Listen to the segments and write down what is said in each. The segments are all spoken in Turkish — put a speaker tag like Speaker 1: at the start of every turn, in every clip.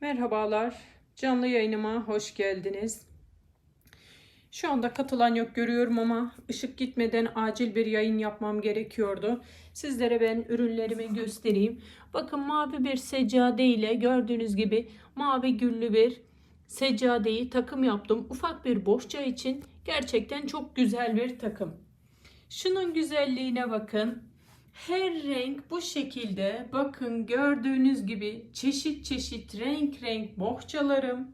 Speaker 1: Merhabalar, canlı yayınıma hoş geldiniz. Şu anda katılan yok görüyorum ama ışık gitmeden acil bir yayın yapmam gerekiyordu. Sizlere ben ürünlerimi göstereyim. Bakın mavi bir seccade ile gördüğünüz gibi mavi güllü bir seccadeyi takım yaptım. Ufak bir bohça için gerçekten çok güzel bir takım. Şunun güzelliğine bakın. Her renk bu şekilde bakın gördüğünüz gibi çeşit çeşit renk renk bohçalarım,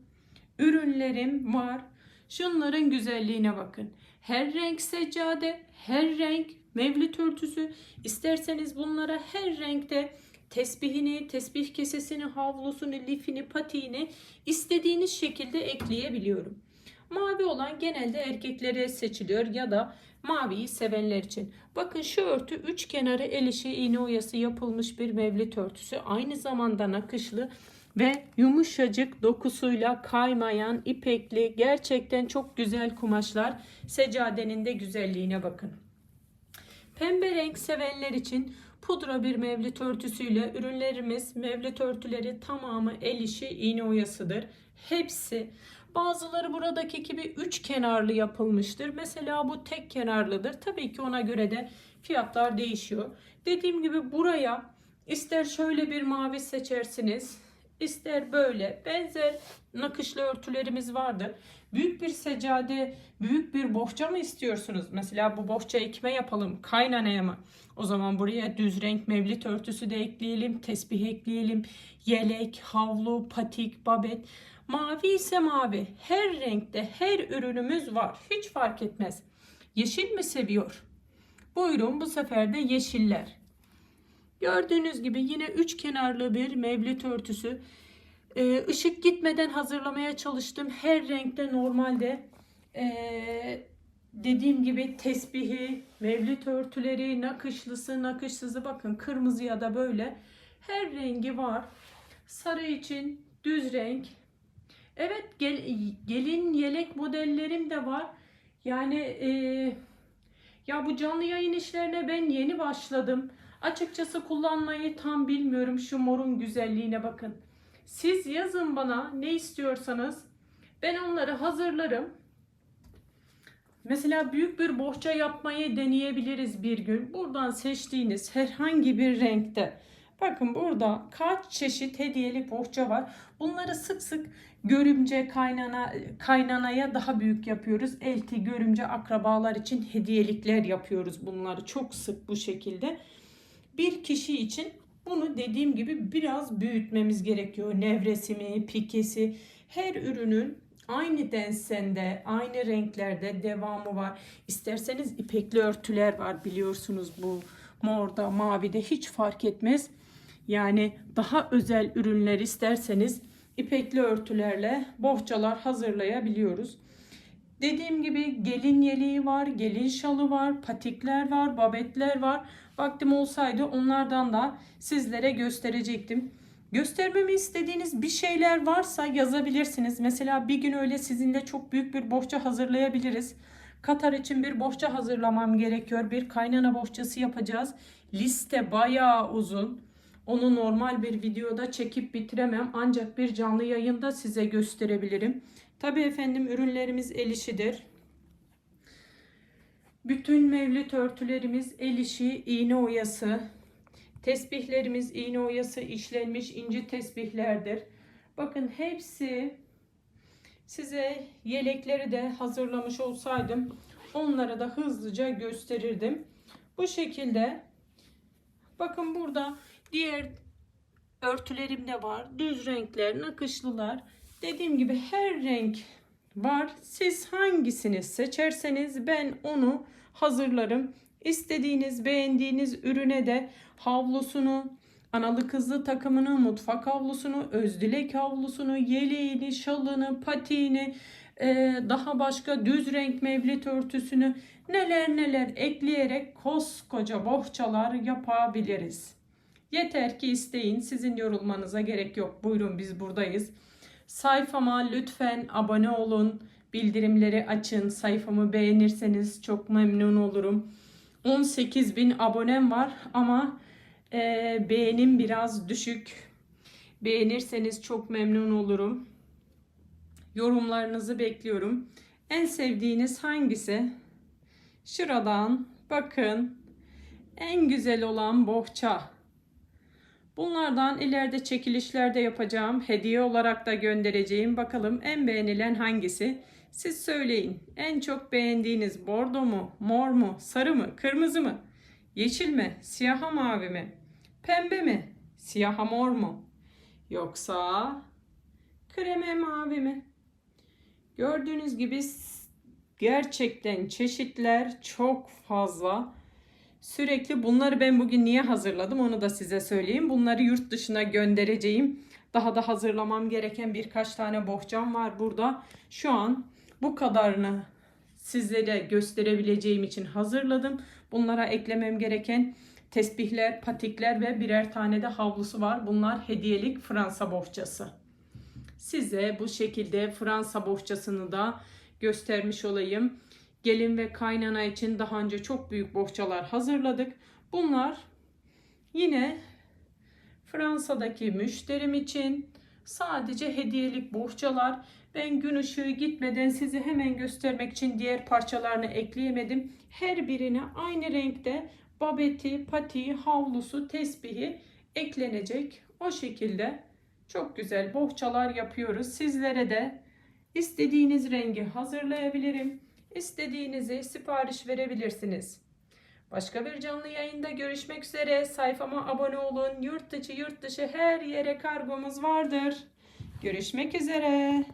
Speaker 1: ürünlerim var. Şunların güzelliğine bakın. Her renk seccade, her renk mevlüt örtüsü. İsterseniz bunlara her renkte tesbihini, tesbih kesesini, havlusunu, lifini, patiğini istediğiniz şekilde ekleyebiliyorum. Mavi olan genelde erkeklere seçiliyor ya da maviyi sevenler için. Bakın şu örtü üç kenarı el işi iğne oyası yapılmış bir mevlit örtüsü. Aynı zamanda nakışlı ve yumuşacık dokusuyla kaymayan ipekli gerçekten çok güzel kumaşlar. Seccadenin de güzelliğine bakın. Pembe renk sevenler için pudra bir mevlit örtüsüyle ürünlerimiz mevlit örtüleri tamamı el işi iğne oyasıdır. Hepsi bazıları buradaki gibi üç kenarlı yapılmıştır. Mesela bu tek kenarlıdır. Tabii ki ona göre de fiyatlar değişiyor. Dediğim gibi buraya ister şöyle bir mavi seçersiniz ister böyle benzer nakışlı örtülerimiz vardır. Büyük bir seccade, büyük bir bohça mı istiyorsunuz? Mesela bu bohça ekme yapalım kaynanaya mı? O zaman buraya düz renk mevlit örtüsü de ekleyelim, tesbih ekleyelim, yelek, havlu, patik, babet. Mavi ise mavi. Her renkte her ürünümüz var. Hiç fark etmez. Yeşil mi seviyor? Buyurun bu sefer de yeşiller. Gördüğünüz gibi yine üç kenarlı bir mevlit örtüsü. Ee, ışık gitmeden hazırlamaya çalıştım. Her renkte normalde ee, dediğim gibi tesbihi, mevlit örtüleri, nakışlısı, nakışsızı bakın kırmızı ya da böyle her rengi var. Sarı için düz renk. Evet gel, gelin yelek modellerim de var. Yani e, ya bu canlı yayın işlerine ben yeni başladım. Açıkçası kullanmayı tam bilmiyorum. Şu morun güzelliğine bakın. Siz yazın bana ne istiyorsanız ben onları hazırlarım. Mesela büyük bir bohça yapmayı deneyebiliriz bir gün. Buradan seçtiğiniz herhangi bir renkte. Bakın burada kaç çeşit hediyeli bohça var. Bunları sık sık görümce kaynana kaynanaya daha büyük yapıyoruz. Elti, görümce akrabalar için hediyelikler yapıyoruz bunları çok sık bu şekilde. Bir kişi için bunu dediğim gibi biraz büyütmemiz gerekiyor. Nevresimi, pikesi, her ürünün aynı densende, aynı renklerde devamı var. İsterseniz ipekli örtüler var biliyorsunuz bu morda, mavide hiç fark etmez. Yani daha özel ürünler isterseniz ipekli örtülerle bohçalar hazırlayabiliyoruz. Dediğim gibi gelin yeleği var, gelin şalı var, patikler var, babetler var. Vaktim olsaydı onlardan da sizlere gösterecektim. Göstermemi istediğiniz bir şeyler varsa yazabilirsiniz. Mesela bir gün öyle sizinle çok büyük bir bohça hazırlayabiliriz. Katar için bir bohça hazırlamam gerekiyor. Bir kaynana bohçası yapacağız. Liste bayağı uzun. Onu normal bir videoda çekip bitiremem. Ancak bir canlı yayında size gösterebilirim. Tabi efendim ürünlerimiz el işidir. Bütün mevlüt örtülerimiz el işi, iğne oyası. Tesbihlerimiz iğne oyası işlenmiş inci tesbihlerdir. Bakın hepsi size yelekleri de hazırlamış olsaydım onlara da hızlıca gösterirdim. Bu şekilde bakın burada diğer örtülerim de var. Düz renkler, nakışlılar. Dediğim gibi her renk var. Siz hangisini seçerseniz ben onu hazırlarım. İstediğiniz, beğendiğiniz ürüne de havlusunu, analı kızlı takımını, mutfak havlusunu, özdilek havlusunu, yeleğini, şalını, patiğini, e, daha başka düz renk mevlit örtüsünü neler neler ekleyerek koskoca bohçalar yapabiliriz. Yeter ki isteyin. Sizin yorulmanıza gerek yok. Buyurun biz buradayız. Sayfama lütfen abone olun. Bildirimleri açın. Sayfamı beğenirseniz çok memnun olurum. 18 bin abonem var ama e, beğenim biraz düşük. Beğenirseniz çok memnun olurum. Yorumlarınızı bekliyorum. En sevdiğiniz hangisi? Şuradan bakın. En güzel olan bohça. Bunlardan ileride çekilişlerde yapacağım. Hediye olarak da göndereceğim. Bakalım en beğenilen hangisi? Siz söyleyin. En çok beğendiğiniz bordo mu, mor mu, sarı mı, kırmızı mı, yeşil mi, siyaha mavi mi, pembe mi, siyaha mor mu? Yoksa kreme mavi mi? Gördüğünüz gibi gerçekten çeşitler çok fazla. Sürekli bunları ben bugün niye hazırladım onu da size söyleyeyim. Bunları yurt dışına göndereceğim. Daha da hazırlamam gereken birkaç tane bohçam var burada. Şu an bu kadarını sizlere gösterebileceğim için hazırladım. Bunlara eklemem gereken tesbihler, patikler ve birer tane de havlusu var. Bunlar hediyelik Fransa bohçası. Size bu şekilde Fransa bohçasını da göstermiş olayım. Gelin ve kaynana için daha önce çok büyük bohçalar hazırladık. Bunlar yine Fransa'daki müşterim için sadece hediyelik bohçalar. Ben gün ışığı gitmeden size hemen göstermek için diğer parçalarını ekleyemedim. Her birine aynı renkte babeti, patiği, havlusu, tesbihi eklenecek. O şekilde çok güzel bohçalar yapıyoruz. Sizlere de istediğiniz rengi hazırlayabilirim. İstediğinizi sipariş verebilirsiniz. Başka bir canlı yayında görüşmek üzere. Sayfama abone olun. Yurt içi yurt dışı her yere kargomuz vardır. Görüşmek üzere.